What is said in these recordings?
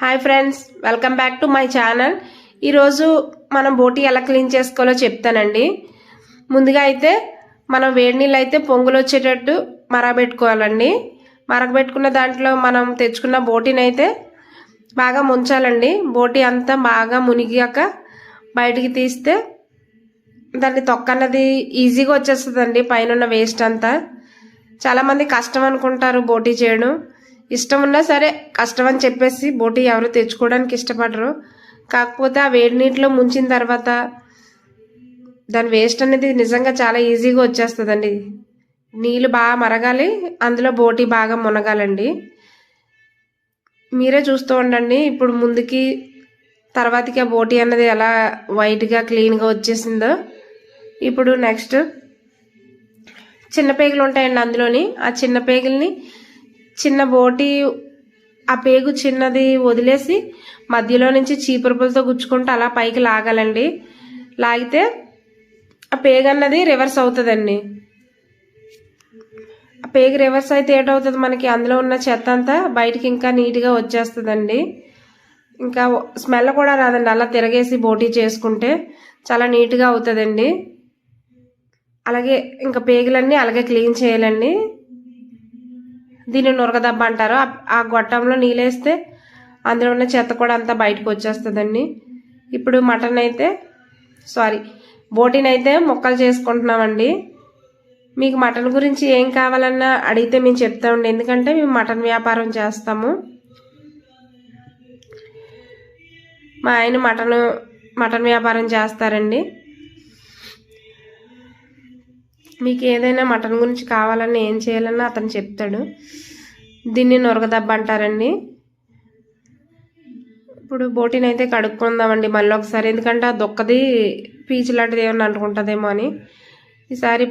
Hi friends welcome back to my channel. ఈరోజు మనం బోటి ఎలా క్లీన్ చేసుకోవాలో చెప్తానండి. ముందుగా అయితే మనం వేడి నీళ్ళు అయితే పొంగులు వచ్చేటట్టు మరగబెట్టుకోవాలండి. మరగబెట్టుకున్న దాంట్లో మనం తెచ్చుకున్న బోటీని అయితే బాగా ముంచాలండి. బోటి అంతా బాగా మునిగాక బయటికి తీస్తే దాన్ని తొక్క అన్నది ఈజీగా వచ్చేస్తుందండి పైన ఉన్న వేస్ట్ అంతా చాలామంది కష్టం అనుకుంటారు బోటీ చేయడం. ఇష్టం ఉన్నా సరే కష్టం అని చెప్పేసి బోటీ ఎవరు తెచ్చుకోవడానికి ఇష్టపడరు. కాకపోతే ఆ వేడి నీటిలో ముంచిన తర్వాత దాని వేస్ట్ అనేది నిజంగా చాలా ఈజీగా వచ్చేస్తుందండి. నీళ్ళు బాగా మరగాలి అందులో బోటి బాగా మునగాలండి. మీరే చూస్తూ ఉండండి. ఇప్పుడు ముందుకి తర్వాతకి ఆ బోటీ అన్నది ఎలా వైట్గా క్లీన్గా వచ్చేసిందో. ఇప్పుడు నెక్స్ట్ చిన్న పేగులు ఉంటాయండి అందులోని. ఆ చిన్న పేగుల్ని చిన్న బోటి ఆ పేగు చిన్నది వదిలేసి మధ్యలో నుంచి చీపురుపులతో గుచ్చుకుంటూ అలా పైకి లాగాలండి. లాగితే ఆ పేగు అన్నది రివర్స్ అవుతుందండి. ఆ పేగు రివర్స్ అయితే ఏటవుతుంది మనకి? అందులో ఉన్న చెత్త అంతా బయటికి ఇంకా నీట్గా వచ్చేస్తుందండి. ఇంకా స్మెల్ కూడా రాదండి. అలా తిరగేసి బోటీ చేసుకుంటే చాలా నీట్గా అవుతుందండి. అలాగే ఇంకా పేగులన్నీ అలాగే క్లీన్ చేయాలండి. దీన్ని నురగదబ్బ అంటారు. ఆ- గొట్టంలో నీళ్ళేస్తే అందులో ఉన్న చెత్త కూడా అంతా బయటకు వచ్చేస్తుందండి. ఇప్పుడు మటన్ అయితే సారీ బోటినైతే అయితే ముక్కలు చేసుకుంటున్నామండి. మీకు మటన్ గురించి ఏం కావాలన్నా అడిగితే మేము చెప్తామండి ఎందుకంటే మేము మటన్ వ్యాపారం చేస్తాము. మా ఆయన మటన్ మటన్ వ్యాపారం చేస్తారండి. మీకు ఏదైనా మటన్ గురించి కావాలన్నా ఏం చేయాలన్నా అతను చెప్తాడు. దీన్ని నొరగదబ్బ అంటారండి. ఇప్పుడు బోటీని అయితే కడుక్కుందామండి మళ్ళీ ఒకసారి. ఎందుకంటే ఆ దొక్కది పీచు లాంటిది ఏమన్నా అంటుకుంటుందేమో అని. ఈసారి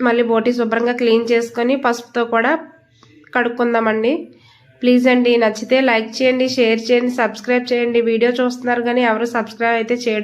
మళ్ళీ బోటీ శుభ్రంగా క్లీన్ చేసుకొని పసుపుతో కూడా కడుక్కుందామండి. ప్లీజ్ అండి నచ్చితే లైక్ చేయండి షేర్ చేయండి సబ్స్క్రైబ్ చేయండి. వీడియో చూస్తున్నారు కానీ ఎవరు సబ్స్క్రైబ్ అయితే చేయడం